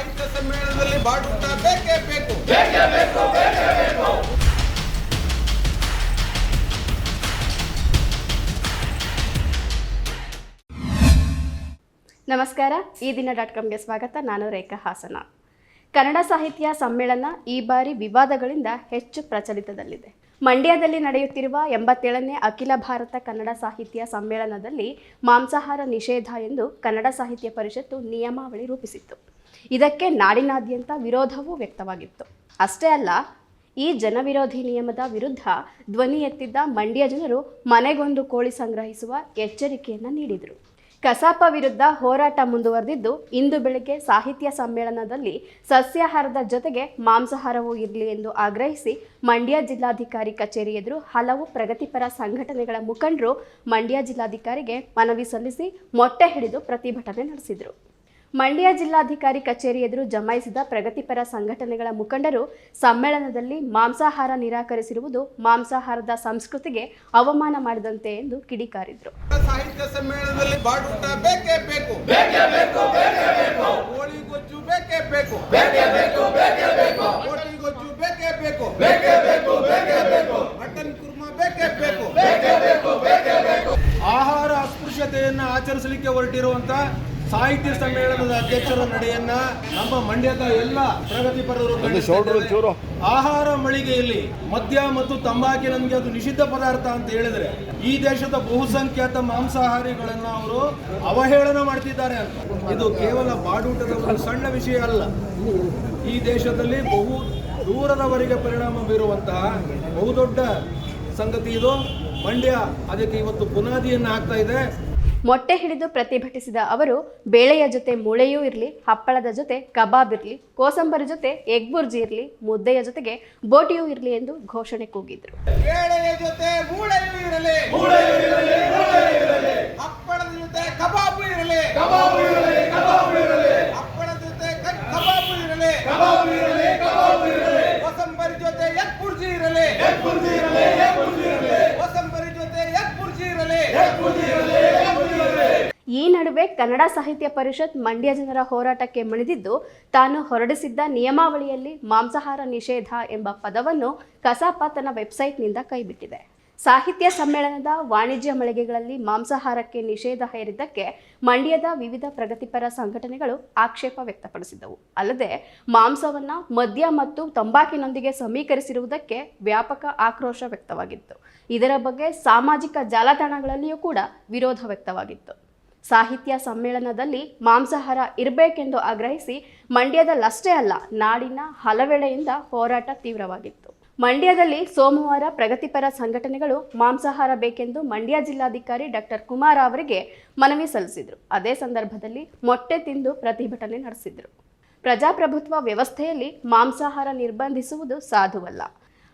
ಸಾಹಿತ್ಯ ಸಮ್ಮೇಳನದಲ್ಲಿ ಬಾಡುಟ ಬೇಕೇ ಬೇಕು. ನಮಸ್ಕಾರ ಈ ದಿನ ಡಾಟ್ ಕಾಮ್ಗೆ ಸ್ವಾಗತ. ನಾನು ರೇಖಾ ಹಾಸನ. ಕನ್ನಡ ಸಾಹಿತ್ಯ ಸಮ್ಮೇಳನ ಈ ಬಾರಿ ವಿವಾದಗಳಿಂದ ಹೆಚ್ಚು ಪ್ರಚಲಿತದಲ್ಲಿದೆ. ಮಂಡ್ಯದಲ್ಲಿ ನಡೆಯುತ್ತಿರುವ ಎಂಬತ್ತೇಳನೇ ಅಖಿಲ ಭಾರತ ಕನ್ನಡ ಸಾಹಿತ್ಯ ಸಮ್ಮೇಳನದಲ್ಲಿ ಮಾಂಸಾಹಾರ ನಿಷೇಧ ಎಂದು ಕನ್ನಡ ಸಾಹಿತ್ಯ ಪರಿಷತ್ತು ನಿಯಮಾವಳಿ ರೂಪಿಸಿತ್ತು. ಇದಕ್ಕೆ ನಾಡಿನಾದ್ಯಂತ ವಿರೋಧವೂ ವ್ಯಕ್ತವಾಗಿತ್ತು. ಅಷ್ಟೇ ಅಲ್ಲ, ಈ ಜನವಿರೋಧಿ ನಿಯಮದ ವಿರುದ್ಧ ಧ್ವನಿ ಎತ್ತಿದ್ದ ಮಂಡ್ಯ ಜನರು ಮನೆಗೊಂದು ಕೋಳಿ ಸಂಗ್ರಹಿಸುವ ಎಚ್ಚರಿಕೆಯನ್ನು ನೀಡಿದರು. ಕಸಾಪ ವಿರುದ್ಧ ಹೋರಾಟ ಮುಂದುವರೆದಿದ್ದು, ಇಂದು ಬೆಳಗ್ಗೆ ಸಾಹಿತ್ಯ ಸಮ್ಮೇಳನದಲ್ಲಿ ಸಸ್ಯಾಹಾರದ ಜೊತೆಗೆ ಮಾಂಸಾಹಾರವೂ ಇರಲಿ ಎಂದು ಆಗ್ರಹಿಸಿ ಮಂಡ್ಯ ಜಿಲ್ಲಾಧಿಕಾರಿ ಕಚೇರಿ ಎದುರು ಹಲವು ಪ್ರಗತಿಪರ ಸಂಘಟನೆಗಳ ಮುಖಂಡರು ಮಂಡ್ಯ ಜಿಲ್ಲಾಧಿಕಾರಿಗೆ ಮನವಿ ಸಲ್ಲಿಸಿ ಮೊಟ್ಟೆ ಹಿಡಿದು ಪ್ರತಿಭಟನೆ ನಡೆಸಿದರು. ಮಂಡ್ಯ ಜಿಲ್ಲಾಧಿಕಾರಿ ಕಚೇರಿ ಎದುರು ಜಮಾಯಿಸಿದ ಪ್ರಗತಿಪರ ಸಂಘಟನೆಗಳ ಮುಖಂಡರು ಸಮ್ಮೇಳನದಲ್ಲಿ ಮಾಂಸಾಹಾರ ನಿರಾಕರಿಸಿರುವುದು ಮಾಂಸಾಹಾರದ ಸಂಸ್ಕೃತಿಗೆ ಅವಮಾನ ಮಾಡಿದಂತೆ ಎಂದು ಕಿಡಿಕಾರಿದ್ರು. ಸಾಹಿತ್ಯ ಸಮ್ಮೇಳನದಲ್ಲಿ ಬಾಡುಟ ಬೇಕೇ ಬೇಕು. ಕೋಳಿ ಗೊಜ್ಜು ಬೇಕೇ ಬೇಕು. ಕೋಟಿ ಗೊಜ್ಜು ಬೇಕೇ ಬೇಕು. ಬೇಕೇ ಬೇಕು ಮಟನ್ ಕುರ್ಮಾ ಬೇಕೇ ಬೇಕು. ಆಹಾರ ಅಸ್ಪೃಶ್ಯತೆಯನ್ನ ಆಚರಿಸಲಿಕ್ಕೆ ಹೊರಟಿರುವಂತ ಸಾಹಿತ್ಯ ಸಮ್ಮೇಳನದ ಅಧ್ಯಕ್ಷರ ನಡೆಯನ್ನ ನಮ್ಮ ಮಂಡ್ಯದ ಎಲ್ಲ ಪ್ರಗತಿಪರರು. ಆಹಾರ ಮಳಿಗೆಯಲ್ಲಿ ಮದ್ಯ ಮತ್ತು ತಂಬಾಕಿನಂಗೆ ಅದು ನಿಷಿದ್ಧ ಪದಾರ್ಥ ಅಂತ ಹೇಳಿದ್ರೆ ಈ ದೇಶದ ಬಹುಸಂಖ್ಯಾತ ಮಾಂಸಾಹಾರಿಗಳನ್ನ ಅವರು ಅವಹೇಳನ ಮಾಡ್ತಿದ್ದಾರೆ ಅಂತ. ಇದು ಕೇವಲ ಬಾಡೂಟದ ಒಂದು ಸಣ್ಣ ವಿಷಯ ಅಲ್ಲ. ಈ ದೇಶದಲ್ಲಿ ಬಹು ದೂರದವರೆಗೆ ಪರಿಣಾಮ ಬೀರುವಂತಹ ಬಹುದೊಡ್ಡ ಸಂಗತಿ ಇದು. ಮಂಡ್ಯ ಅದಕ್ಕೆ ಇವತ್ತು ಬುನಾದಿಯನ್ನು ಹಾಕ್ತಾ ಇದೆ. ಮೊಟ್ಟೆ ಹಿಡಿದು ಪ್ರತಿಭಟಿಸಿದ ಅವರು ಬೇಳೆಯ ಜೊತೆ ಮೂಳೆಯೂ ಇರಲಿ ಹಪ್ಪಳದ ಜೊತೆ ಕಬಾಬ್ ಇರಲಿ ಕೋಸಂಬರಿ ಜೊತೆ ಎಗ್ ಬುರ್ಜಿ ಇರಲಿ ಮುದ್ದೆಯ ಜೊತೆಗೆ ಬೋಟಿಯೂ ಇರಲಿ ಎಂದು ಘೋಷಣೆ ಕೂಗಿದ್ರು. ಬೇಳೆಯ ಜೊತೆ ಮೂಳೆಯೂ ಇರಲಿ ಹಪ್ಪಳದ ಜೊತೆ ಕಬಾಬು ಇರಲಿ ಹಪ್ಪಳದ ಜೊತೆ ಕ- ಕಬಾಬು ಇರಲಿ ಕೋಸಂಬರಿ ಜೊತೆ ಎಗ್ ಬುರ್ಜಿ ಇರಲಿ ಕೋಸಂಬರಿ ಜೊತೆ ಎಗ್ ಬುರ್ಜಿ ಇರಲಿ ಈ ನಡುವೆ ಕನ್ನಡ ಸಾಹಿತ್ಯ ಪರಿಷತ್ ಮಂಡ್ಯ ಜನರ ಹೋರಾಟಕ್ಕೆ ಮಣಿದಿದ್ದು, ತಾನು ಹೊರಡಿಸಿದ್ದ ನಿಯಮಾವಳಿಯಲ್ಲಿ ಮಾಂಸಾಹಾರ ನಿಷೇಧ ಎಂಬ ಪದವನ್ನು ಕಸಾಪ ತನ್ನ ವೆಬ್ಸೈಟ್ನಿಂದ ಕೈಬಿಟ್ಟಿದೆ. ಸಾಹಿತ್ಯ ಸಮ್ಮೇಳನದ ವಾಣಿಜ್ಯ ಮಳಿಗೆಗಳಲ್ಲಿ ಮಾಂಸಾಹಾರಕ್ಕೆ ನಿಷೇಧ ಹೇರಿದ್ದಕ್ಕೆ ಮಂಡ್ಯದ ವಿವಿಧ ಪ್ರಗತಿಪರ ಸಂಘಟನೆಗಳು ಆಕ್ಷೇಪ ವ್ಯಕ್ತಪಡಿಸಿದವು ಅಲ್ಲದೆ, ಮಾಂಸವನ್ನ ಮದ್ಯ ಮತ್ತು ತಂಬಾಕಿನೊಂದಿಗೆ ಸಮೀಕರಿಸಿರುವುದಕ್ಕೆ ವ್ಯಾಪಕ ಆಕ್ರೋಶ ವ್ಯಕ್ತವಾಗಿತ್ತು. ಇದರ ಬಗ್ಗೆ ಸಾಮಾಜಿಕ ಜಾಲತಾಣಗಳಲ್ಲಿಯೂ ಕೂಡ ವಿರೋಧ ವ್ಯಕ್ತವಾಗಿತ್ತು. ಸಾಹಿತ್ಯ ಸಮ್ಮೇಳನದಲ್ಲಿ ಮಾಂಸಾಹಾರ ಇರಬೇಕೆಂದು ಆಗ್ರಹಿಸಿ ಮಂಡ್ಯದಲ್ಲಷ್ಟೇ ಅಲ್ಲ, ನಾಡಿನ ಹಲವೆಡೆಯಿಂದ ಹೋರಾಟ ತೀವ್ರವಾಗಿತ್ತು. ಮಂಡ್ಯದಲ್ಲಿ ಸೋಮವಾರ ಪ್ರಗತಿಪರ ಸಂಘಟನೆಗಳು ಮಾಂಸಾಹಾರ ಬೇಕೆಂದು ಮಂಡ್ಯ ಜಿಲ್ಲಾಧಿಕಾರಿ ಡಾಕ್ಟರ್ ಕುಮಾರ್ ಅವರಿಗೆ ಮನವಿ ಸಲ್ಲಿಸಿದರು. ಅದೇ ಸಂದರ್ಭದಲ್ಲಿ ಮೊಟ್ಟೆ ತಿಂದು ಪ್ರತಿಭಟನೆ ನಡೆಸಿದರು. ಪ್ರಜಾಪ್ರಭುತ್ವ ವ್ಯವಸ್ಥೆಯಲ್ಲಿ ಮಾಂಸಾಹಾರ ನಿರ್ಬಂಧಿಸುವುದು ಸಾಧುವಲ್ಲ.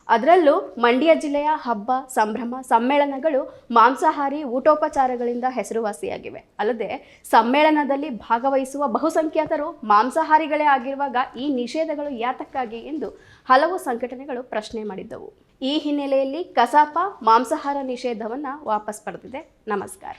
ಅದರಲ್ಲೂ ಮಂಡ್ಯ ಜಿಲ್ಲೆಯ ಹಬ್ಬ, ಸಂಭ್ರಮ, ಸಮ್ಮೇಳನಗಳು ಮಾಂಸಾಹಾರಿ ಊಟೋಪಚಾರಗಳಿಂದ ಹೆಸರುವಾಸಿಯಾಗಿವೆ. ಅಲ್ಲದೆ ಸಮ್ಮೇಳನದಲ್ಲಿ ಭಾಗವಹಿಸುವ ಬಹುಸಂಖ್ಯಾತರು ಮಾಂಸಾಹಾರಿಗಳೇ ಆಗಿರುವಾಗ ಈ ನಿಷೇಧಗಳು ಯಾತಕ್ಕಾಗಿ ಎಂದು ಹಲವು ಸಂಘಟನೆಗಳು ಪ್ರಶ್ನೆ ಮಾಡಿದ್ದವು. ಈ ಹಿನ್ನೆಲೆಯಲ್ಲಿ ಕಸಾಪ ಮಾಂಸಾಹಾರ ನಿಷೇಧವನ್ನು ವಾಪಸ್ ಪಡೆದಿದೆ. ನಮಸ್ಕಾರ.